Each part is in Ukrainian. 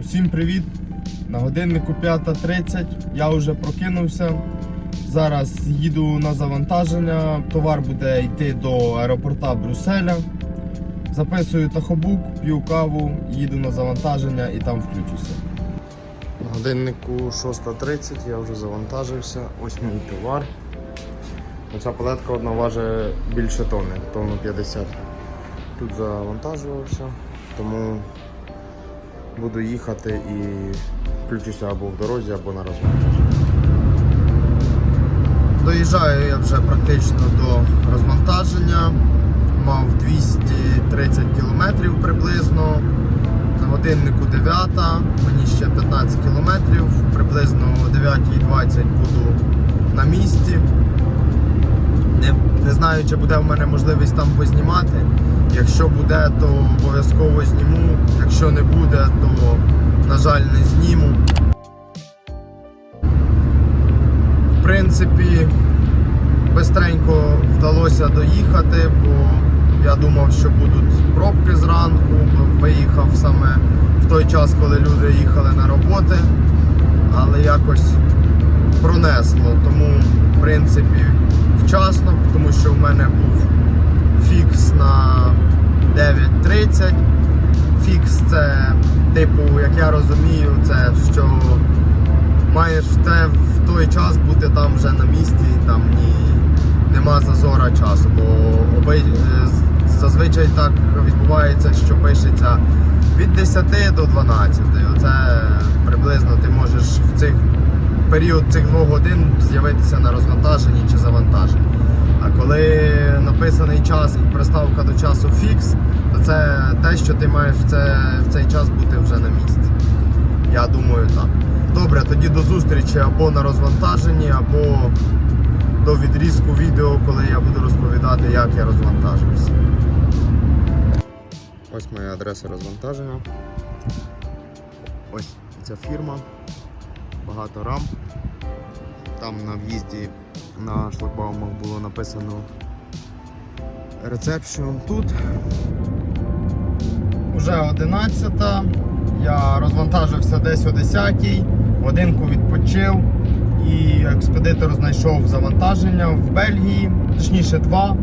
Усім привіт! На годиннику 5.30 я вже прокинувся. Зараз їду на завантаження. Товар буде йти до аеропорта Брюсселя. Записую тахобук, п'ю каву, їду на завантаження і там включуся. На годиннику 6.30 я вже завантажився. Ось мій товар. Оця палетка одна важить більше тони, тонну 50. Тут завантажувався, тому буду їхати і включуся або в дорозі, або на розвантаженні. Доїжджаю я вже практично до розвантаження. Мав 230 кілометрів приблизно. На годиннику 9, мені ще 15 кілометрів, приблизно о 9.20 буду на місці. Не, не знаю, чи буде в мене можливість там познімати. Якщо буде, то обов'язково зніму. Якщо не буде, то, на жаль, не зніму. В принципі, бистренько вдалося доїхати, бо я думав, що будуть пробки зранку, виїхав саме в той час, коли люди їхали на роботи, але якось пронесло. Тому, в принципі, вчасно, тому що в мене був це, типу, як я розумію, це що маєш те в той час бути там вже на місці, там ні, нема зазора часу, бо оби, е, зазвичай так відбувається, що пишеться від 10 до 12. Оце приблизно ти можеш в цих період цих двох годин з'явитися на розвантаженні чи завантаженні. А коли написаний час і приставка до часу фікс, це те, що ти маєш в, це, в цей час бути вже на місці. Я думаю, так. Добре, тоді до зустрічі або на розвантаженні, або до відрізку відео, коли я буду розповідати, як я розвантажився. Ось моя адреса розвантаження. Ось ця фірма. Багато рам. Там на в'їзді на шлагбаумах було написано рецепшн тут. Уже 11. Я розвантажився десь о 10 годинку відпочив і експедитор знайшов завантаження в Бельгії, точніше два,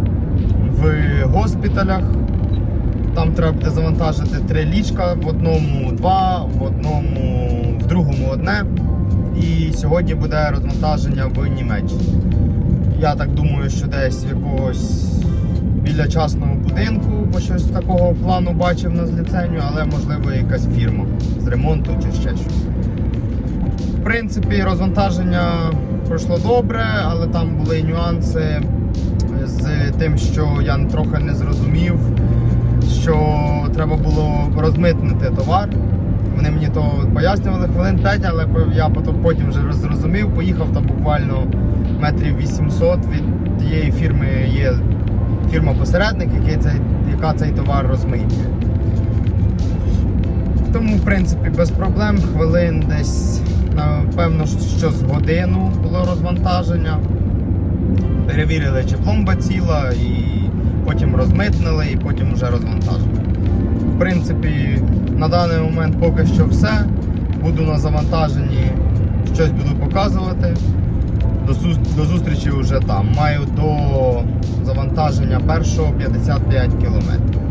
в госпіталях. Там треба буде завантажити три ліжка, в одному два, в одному, в другому одне. І сьогодні буде розвантаження в Німеччині. Я так думаю, що десь якогось біля частного будинку, бо щось такого плану бачив на зліценню, але можливо якась фірма з ремонту чи ще щось. В принципі, розвантаження пройшло добре, але там були нюанси з тим, що я трохи не зрозумів, що треба було розмитнити товар. Вони мені то пояснювали хвилин 5, але я потім, вже зрозумів, поїхав там буквально метрів 800 від тієї фірми є фірма-посередник, яка цей товар розмитнює. Тому, в принципі, без проблем, хвилин десь, напевно, що з годину було розвантаження. Перевірили, чи пломба ціла, і потім розмитнили, і потім вже розвантажили. В принципі, на даний момент поки що все. Буду на завантаженні, щось буду показувати. До, зус- до зустрічі вже там. Маю до завантаження першого 55 кілометрів.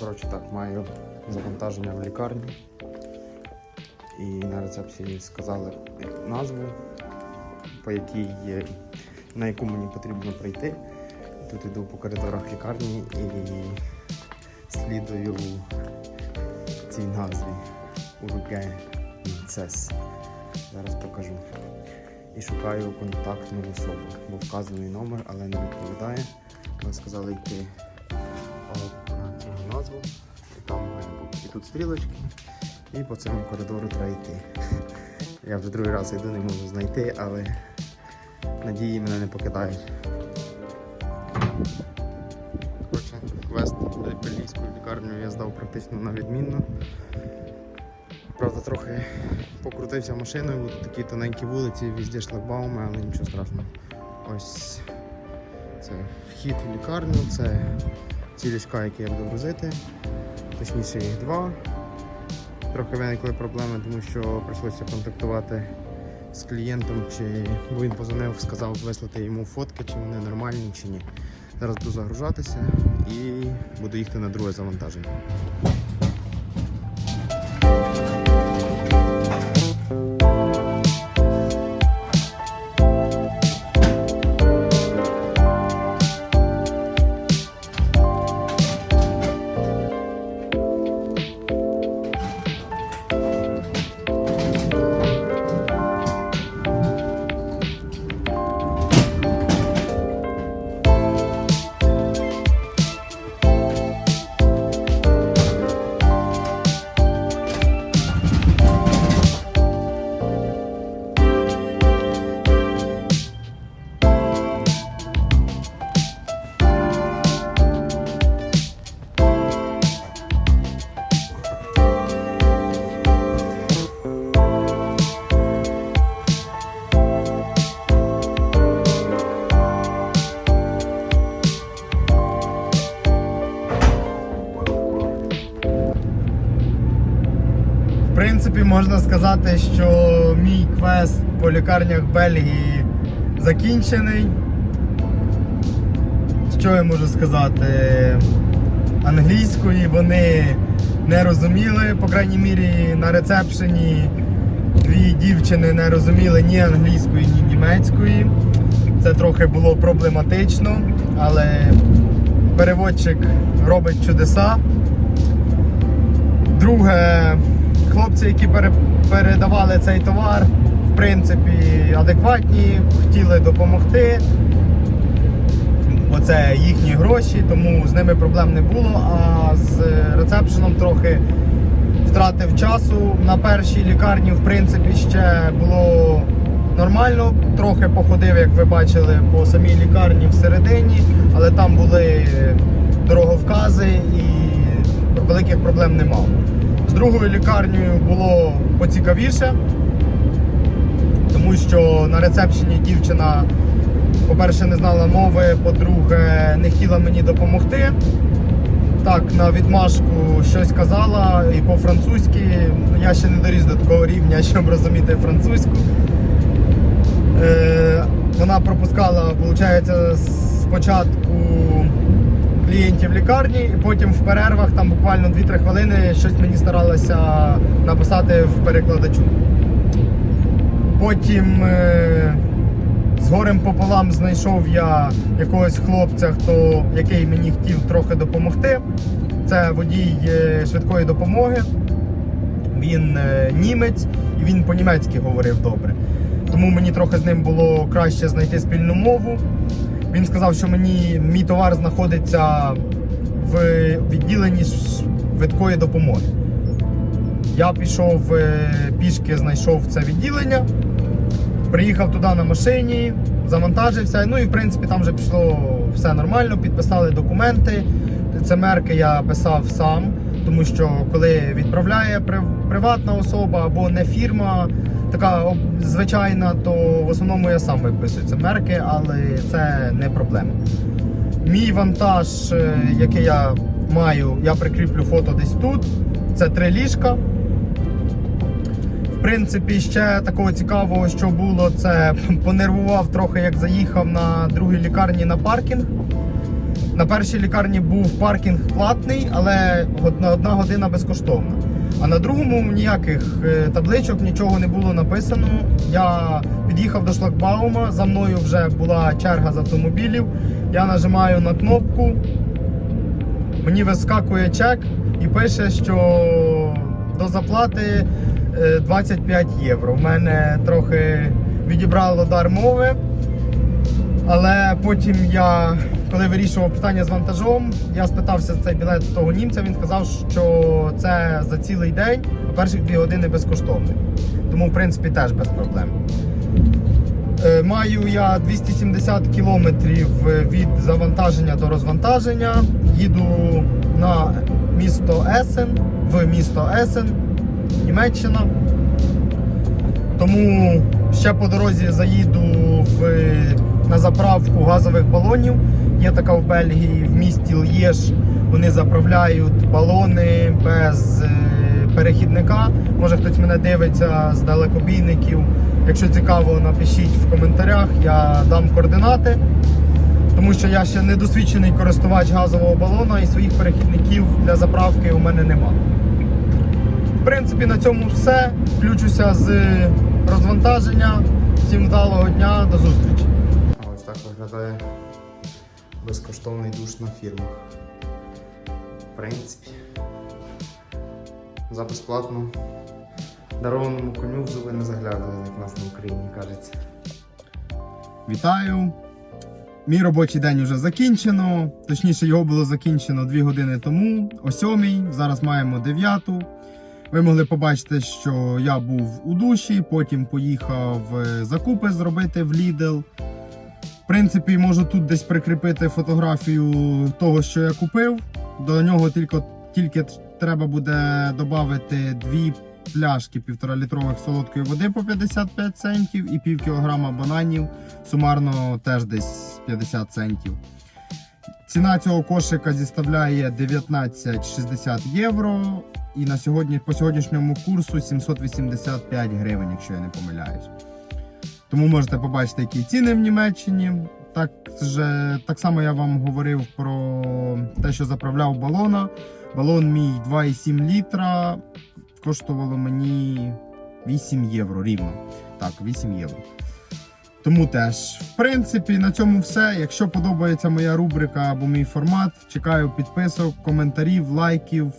Коротше так, маю завантаження в лікарню. І на рецепції сказали назву, по якій є, на яку мені потрібно прийти. Тут іду по коридорах лікарні і слідую цій назві Уруге Інцес. Зараз покажу. І шукаю контактну особу, бо вказаний номер, але не відповідає. Ми сказали йти на цю назву, і там. І тут стрілочки, і по цьому коридору треба йти. Я вже другий раз йду, не можу знайти, але надії мене не покидають. Коротше, квест бельгійську лікарню я здав практично на відмінно. Правда, трохи покрутився машиною, тут такі тоненькі вулиці, везде шлагбауми, але нічого страшного. Ось це вхід в лікарню, це ці ліжка, які я буду грузити. Точніше їх два. трохи виникли проблеми, тому що прийшлося контактувати з клієнтом, чи він позвонив, сказав вислати йому фотки, чи вони нормальні, чи ні. Зараз буду загружатися і буду їхати на друге завантаження. Сказати, що мій квест по лікарнях Бельгії закінчений. Що я можу сказати? Англійської вони не розуміли, по крайній мірі на рецепшені дві дівчини не розуміли ні англійської, ні німецької. Це трохи було проблематично, але переводчик робить чудеса. Друге, хлопці, які пере- передавали цей товар, в принципі, адекватні, хотіли допомогти. Оце їхні гроші, тому з ними проблем не було. А з рецепшеном трохи втратив часу. На першій лікарні, в принципі, ще було нормально. Трохи походив, як ви бачили, по самій лікарні всередині, але там були дороговкази і великих проблем не мав. З другою лікарнею було поцікавіше, тому що на рецепшені дівчина, по-перше, не знала мови, по-друге, не хотіла мені допомогти. Так, на відмашку щось казала і по-французьки. Я ще не доріс до такого рівня, щоб розуміти французьку. Е, вона пропускала, виходить, спочатку клієнтів лікарні, і потім в перервах, там буквально 2-3 хвилини, щось мені старалася написати в перекладачу. Потім е, з горем пополам знайшов я якогось хлопця, хто, який мені хотів трохи допомогти. Це водій е, швидкої допомоги. Він е, німець і він по-німецьки говорив добре. Тому мені трохи з ним було краще знайти спільну мову. Він сказав, що мені мій товар знаходиться в відділенні швидкої допомоги. Я пішов е, пішки, знайшов це відділення, приїхав туди на машині, завантажився. Ну і в принципі там вже пішло все нормально, підписали документи. Це мерки я писав сам, тому що коли відправляє приватна особа або не фірма, така звичайна, то в основному я сам виписую це мерки, але це не проблема. Мій вантаж, е, який я маю, я прикріплю фото десь тут. Це три ліжка. В принципі, ще такого цікавого, що було, це понервував трохи, як заїхав на другій лікарні на паркінг. На першій лікарні був паркінг платний, але одна, одна година безкоштовна. А на другому ніяких е, табличок, нічого не було написано. Я під'їхав до шлагбаума, за мною вже була черга з автомобілів. Я нажимаю на кнопку, мені вискакує чек і пише, що до заплати е, 25 євро. У мене трохи відібрало дар мови. Але потім я, коли вирішував питання з вантажом, я спитався цей білет того німця. Він сказав, що це за цілий день, а перших дві години безкоштовно. Тому, в принципі, теж без проблем. Е, Маю я 270 кілометрів від завантаження до розвантаження. Їду на місто Есен, в місто Есен, Німеччина. Тому ще по дорозі заїду в, на заправку газових балонів. Є така в Бельгії в місті Л'єш. Вони заправляють балони без, е, перехідника. Може хтось мене дивиться з далекобійників. Якщо цікаво, напишіть в коментарях, я дам координати. Тому що я ще не досвідчений користувач газового балона і своїх перехідників для заправки у мене нема. В принципі, на цьому все. Включуся з розвантаження. Всім вдалого дня, до зустрічі. Виглядає безкоштовний душ на фірмах. В принципі, за безплатно дарованому коню в зуби не заглядали, як нас на Україні кажеться. Вітаю! Мій робочий день вже закінчено. Точніше, його було закінчено 2 години тому, о 7. Зараз маємо 9. Ви могли побачити, що я був у душі, потім поїхав е, закупи зробити в Lidl. Принципі, можу тут десь прикріпити фотографію того, що я купив. До нього тільки, тільки треба буде додати дві пляшки 1,5 літрових солодкої води по 55 центів і пів кілограма бананів. Сумарно теж десь 50 центів. Ціна цього кошика зіставляє 19,60 євро. І на сьогодні, по сьогоднішньому курсу 785 гривень, якщо я не помиляюсь. Тому можете побачити, які ціни в Німеччині. Так, же, так само я вам говорив про те, що заправляв балона. Балон мій 2,7 літра коштувало мені 8 євро рівно. Так, 8 євро. Тому теж, в принципі, на цьому все. Якщо подобається моя рубрика або мій формат, чекаю підписок, коментарів, лайків.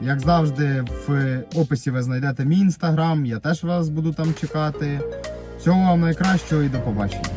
Як завжди, в описі ви знайдете мій інстаграм, я теж вас буду там чекати. Всього вам найкращого і до побачення.